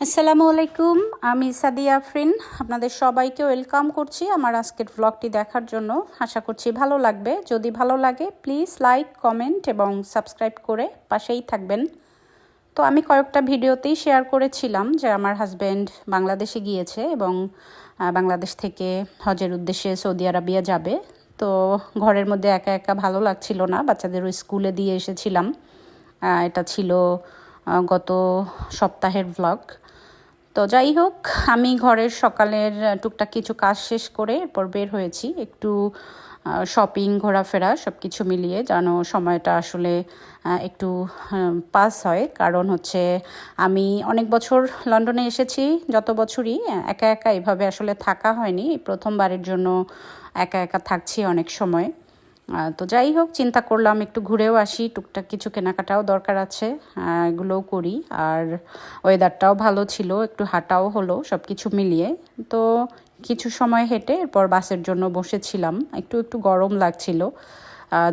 আসসালামু আলাইকুম, আমি সাদিয়া আফরিন। আপনাদের সবাইকে ওয়েলকাম করছি আমার আজকের ব্লগটি দেখার জন্য। আশা করছি ভালো লাগবে। যদি ভালো লাগে প্লিজ লাইক কমেন্ট এবং সাবস্ক্রাইব করে পাশেই থাকবেন। তো আমি কয়েকটা ভিডিওতেই শেয়ার করেছিলাম যে আমার হাজব্যান্ড বাংলাদেশে গিয়েছে এবং বাংলাদেশ থেকে হজের উদ্দেশ্যে সৌদি আরবিয়া যাবে। তো ঘরের মধ্যে একা একা ভালো লাগছিল না বাচ্চাদেরও স্কুলে দিয়ে এসেছিলাম। এটা ছিল গত সপ্তাহের ব্লগ তো যাই হোক, আমি ঘরের সকালের টুকটাক কিছু কাজ শেষ করে এরপর বের হয়েছি। একটু শপিং ঘোরাফেরা সব কিছু মিলিয়ে যেন সময়টা আসলে একটু পাস হয়। কারণ হচ্ছে আমি অনেক বছর লন্ডনে এসেছি, যত বছরই একা একা এভাবে আসলে থাকা হয়নি। প্রথমবারের জন্য একা একা থাকছি অনেক সময়। তো যাই হোক, চিন্তা করলাম একটু ঘুরেও আসি। টুকটাক কিছু কেনাকাটাও দরকার আছে এগুলোও করি। আর ওয়েদারটাও ভালো ছিল, একটু হাঁটাও হলো সব কিছু মিলিয়ে। তো কিছু সময় হেঁটে এরপর বাসের জন্য বসেছিলাম। একটু একটু গরম লাগছিল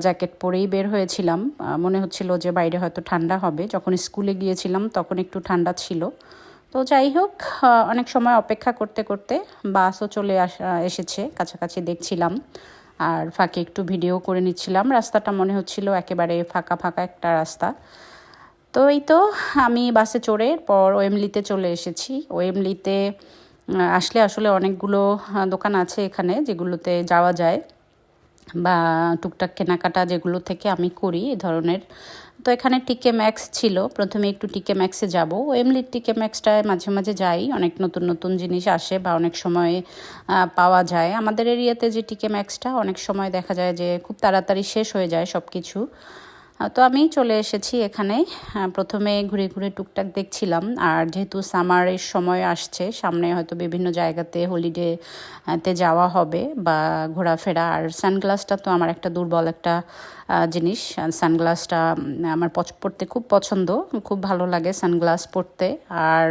জ্যাকেট পরেই বের হয়েছিলাম। মনে হচ্ছিল যে বাইরে হয়তো ঠান্ডা হবে। যখন স্কুলে গিয়েছিলাম তখন একটু ঠান্ডা ছিল। তো যাই হোক অনেক সময় অপেক্ষা করতে করতে বাসও চলে আসা এসেছে। কাছাকাছি দেখছিলাম। আর ফাঁকে একটু ভিডিও করে নিচ্ছিলাম। রাস্তাটা মনে হচ্ছিল একেবারে ফাঁকা ফাঁকা একটা রাস্তা। তো এই তো আমি বাসে চড়ে পর ওয়েমলিতে চলে এসেছি। ওয়েমলিতে আসলে আসলে অনেকগুলো দোকান আছে এখানে যেগুলোতে যাওয়া যায় বা টুকটাক কেনাকাটা যেগুলো থেকে আমি করি এ ধরনের তো এখানে টিকে ম্যাক্স ছিল। প্রথমে একটু টিকে ম্যাক্সে যাব। এমনি টিকে ম্যাক্সটায় মাঝে মাঝে যাই। অনেক নতুন নতুন জিনিস আসে বা অনেক সময় পাওয়া যায়। আমাদের এরিয়াতে যে টিকে ম্যাক্সটা অনেক সময় দেখা যায় যে খুব তাড়াতাড়ি শেষ হয়ে যায় সব কিছু তো আমি চলে এসেছি এখানে প্রথমে ঘুরে ঘুরে টুকটাক দেখছিলাম। আর যেহেতু সামারের সময় আসছে, সামনে হয়তো বিভিন্ন জায়গাতে হলিডেতে যাওয়া হবে বা ঘোরাফেরা। আর সানগ্লাসটা তো আমার একটা দুর্বল একটা জিনিস। সানগ্লাসটা আমার পড়তে খুব পছন্দ। খুব ভালো লাগে সানগ্লাস পরতে আর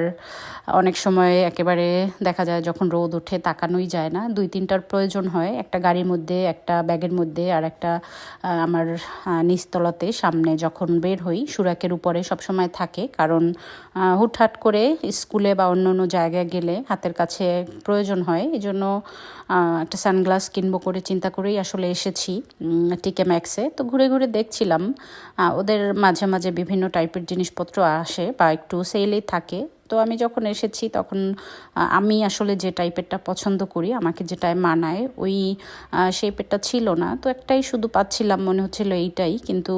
অনেক সময় একেবারে দেখা যায় যখন রোদ ওঠে তাকানোই যায় না। দুই তিনটার প্রয়োজন হয়। একটা গাড়ির মধ্যে, একটা ব্যাগের মধ্যে আর একটা আমার নিচতলাতে। সামনে যখন বের হই, সুরাকের উপরে সবসময় থাকে, কারণ হুটহাট করে স্কুলে বা অন্য অন্য জায়গায় গেলে হাতের কাছে প্রয়োজন হয়। এই জন্য একটা সানগ্লাস কিনবো করে চিন্তা করেই আসলে এসেছি টিকে ম্যাক্সে তো ঘুরে ঘুরে দেখছিলাম ওদের মাঝে মাঝে বিভিন্ন টাইপের জিনিসপত্র আসে বা একটু সেলেই থাকে। তো আমি যখন এসেছি তখন আমি আসলে যে টাইপেরটা পছন্দ করি, আমাকে যেটাই মানায়, ওই শেপেরটা ছিল না। তো একটাই শুধু পাচ্ছিলাম, মনে হচ্ছিল এইটাই। কিন্তু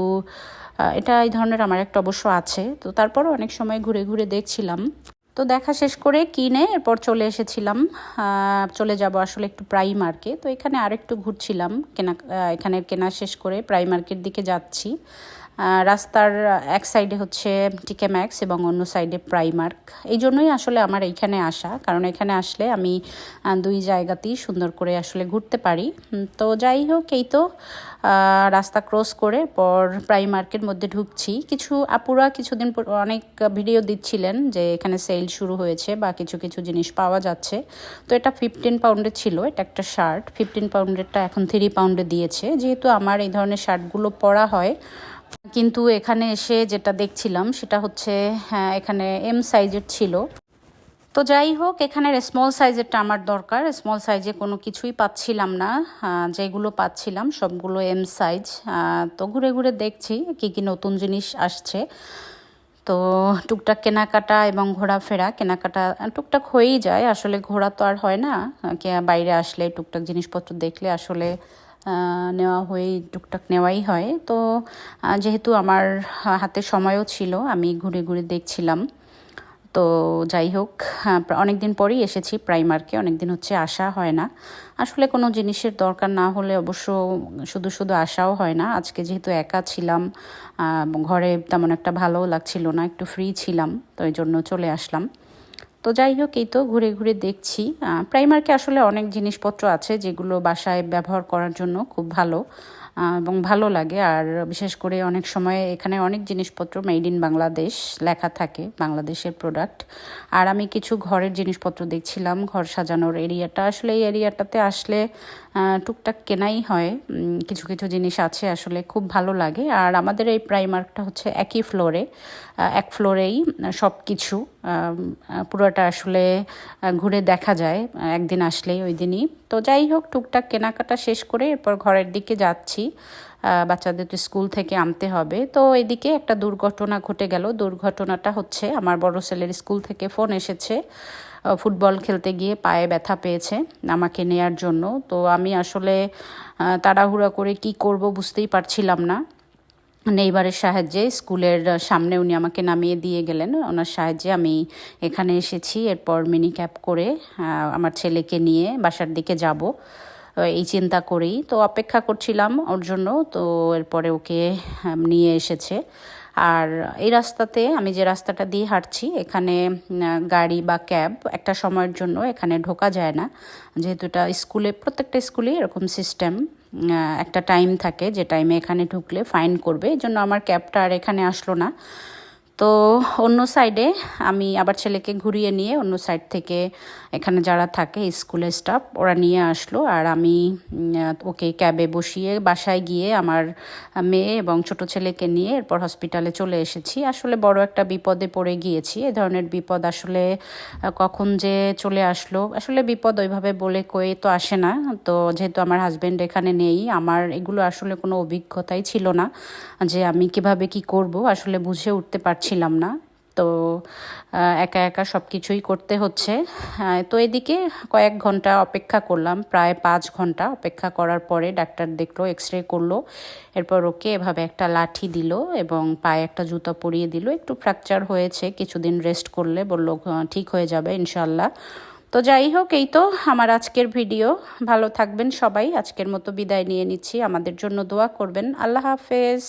এটা এই ধরনের আমার একটা অবশ্য আছে। তো তারপরও অনেক সময় ঘুরে ঘুরে দেখছিলাম। তো দেখা শেষ করে কিনে এরপর চলে এসেছিলাম। চলে যাব আসলে একটু প্রাইমার্কে তো এখানে আরেকটু ঘুরছিলাম। কেনা এখানে কেনা শেষ করে প্রাইমার্কের দিকে যাচ্ছি। রাস্তার এক সাইডে হচ্ছে টিকে ম্যাক্স এবং অন্য সাইডে প্রাইমার্ক এই জন্যই আসলে আমার এইখানে আসা, কারণ এখানে আসলে আমি দুই জায়গাতেই সুন্দর করে আসলে ঘুরতে পারি। তো যাই হোক, এই তো রাস্তা ক্রস করে পর প্রাইমার্কের মধ্যে ঢুকছি। কিছু আপুরা কিছুদিন অনেক ভিডিও দিচ্ছিলেন যে এখানে সেল শুরু হয়েছে বা কিছু কিছু জিনিস পাওয়া যাচ্ছে। তো এটা ফিফটিন পাউন্ডের ছিল, এটা একটা শার্ট ফিফটিন পাউন্ডেরটা এখন থ্রি পাউন্ডে দিয়েছে। যেহেতু আমার এই ধরনের শার্টগুলো পরা হয় কিন্তু এখানে এসে যেটা দেখছিলাম, সেটা হচ্ছে হ্যাঁ এখানে এম সাইজের ছিল। তো যাই হোক এখানের স্মল সাইজেরটা আমার দরকার। স্মল সাইজে কোনো কিছুই পাচ্ছিলাম না। যেগুলো পাচ্ছিলাম, সবগুলো এম সাইজ তো ঘুরে ঘুরে দেখছি কি কি নতুন জিনিস আসছে। তো টুকটাক কেনাকাটা এবং ঘোরাফেরা, কেনাকাটা টুকটাক হয়েই যায়। আসলে ঘোরা তো আর হয় না। বাইরে আসলে টুকটাক জিনিসপত্র দেখলে আসলে নেওয়া হয়ে টুকটাক নেওয়াই হয়। তো যেহেতু আমার হাতে সময়ও ছিল, আমি ঘুরে ঘুরে দেখছিলাম। তো যাই হোক অনেক দিন পরেই এসেছি প্রাইমারকে অনেক দিন হচ্ছে আসা হয় না। আসলে কোনো জিনিসের দরকার না হলে অবশ্য শুধু শুধু আসাও হয় না। আজকে যেহেতু একা ছিলাম ঘরে তেমন একটা ভালোও লাগছিল না, একটু ফ্রি ছিলাম, তো এই জন্য চলে আসলাম। তো যাই হোক এই তো ঘুরে ঘুরে দেখছি। প্রাইমারকে আসলে অনেক জিনিসপত্র আছে যেগুলো বাসায় ব্যবহার করার জন্য খুব ভালো এবং ভালো লাগে। আর বিশেষ করে অনেক সময় এখানে অনেক জিনিসপত্র মেড ইন বাংলাদেশ লেখা থাকে, বাংলাদেশের প্রোডাক্ট আর আমি কিছু ঘরের জিনিসপত্র দেখছিলাম, ঘর সাজানোর এরিয়াটা আসলে এই এরিয়াটাতে আসলে টুকটাক কেনাই হয়। কিছু কিছু জিনিস আছে আসলে খুব ভালো লাগে। আর আমাদের এই প্রাইমার্কটা হচ্ছে একই ফ্লোরে এক ফ্লোরেই সব কিছু পুরোটা আসলে ঘুরে দেখা যায় একদিন আসলেই ওই দিনই। তো যাই হোক, টুকটাক কেনাকাটা শেষ করে এরপর ঘরের দিকে যাচ্ছি। বাচ্চাদের তো স্কুল থেকে আনতে হবে। তো এদিকে একটা দুর্ঘটনা ঘটে গেল। দুর্ঘটনাটা হচ্ছে, আমার বড় ছেলের স্কুল থেকে ফোন এসেছে। ফুটবল খেলতে গিয়ে পায়ে ব্যথা পেয়েছে আমাকে নেয়ার জন্য। তো আমি আসলে তাড়াহুড়া করে কি করব বুঝতেই পারছিলাম না। নেইবারের সাহায্যে স্কুলের সামনে উনি আমাকে নামিয়ে দিয়ে গেলেন। ওনার সাহায্যে আমি এখানে এসেছি, এরপর মিনি ক্যাব করে আমার ছেলেকে নিয়ে বাসার দিকে যাব। এই চিন্তা করেই তো অপেক্ষা করছিলাম ওর জন্য, তো এরপরে ওকে নিয়ে এসেছে। আর এই রাস্তাতে আমি যে রাস্তাটা দিয়ে হাঁটছি, এখানে গাড়ি বা ক্যাব একটা সময়ের জন্য এখানে ঢোকা যায় না। যেহেতু এটা স্কুলে, প্রত্যেকটা স্কুলে এরকম সিস্টেম একটা টাইম থাকে যে টাইমে এখানে ঢুকলে ফাইন করবে। এই জন্য আমার ক্যাবটা আর এখানে আসলো না। তো অন্য সাইডে আমি আবার ছেলেকে ঘুরিয়ে নিয়ে অন্য সাইড থেকে এখানে যারা থাকে স্কুলের স্টাফ ওরা নিয়ে আসলো। আর আমি ওকে ক্যাবে বসিয়ে বাসায় গিয়ে আমার মেয়ে এবং ছোট ছেলেকে নিয়ে এরপর হসপিটালে চলে এসেছি। আসলে বড় একটা বিপদে পড়ে গিয়েছি। এ ধরনের বিপদ আসলে কখন যে চলে আসলো, আসলে বিপদ ওইভাবে বলে কয়ে তো আসে না। তো যেহেতু আমার হাজব্যান্ড এখানে নেই, আমার এগুলো আসলে কোনো অভিজ্ঞতাই ছিল না যে আমি কীভাবে কি করব। আসলে বুঝে উঠতে পারছিলাম না। তো একা একা সব কিছুই করতে হচ্ছে। তো এদিকে কয়েক ঘণ্টা অপেক্ষা করলাম প্রায় পাঁচ ঘণ্টা অপেক্ষা করার পরে ডাক্তার দেখল এক্স রে করল। এরপর ওকে এভাবে একটা লাঠি দিল এবং পায়ে একটা জুতো পরিয়ে দিল। একটু ফ্র্যাকচার হয়েছে কিছুদিন রেস্ট করলে বলল "আহ, ঠিক হয়ে যাবে ইনশাল্লাহ তো যাই হোক এই তো আমার আজকের ভিডিও। ভালো থাকবেন সবাই। আজকের মতো বিদায় নিয়ে নিচ্ছি। আমাদের জন্য দোয়া করবেন। আল্লাহ হাফেজ।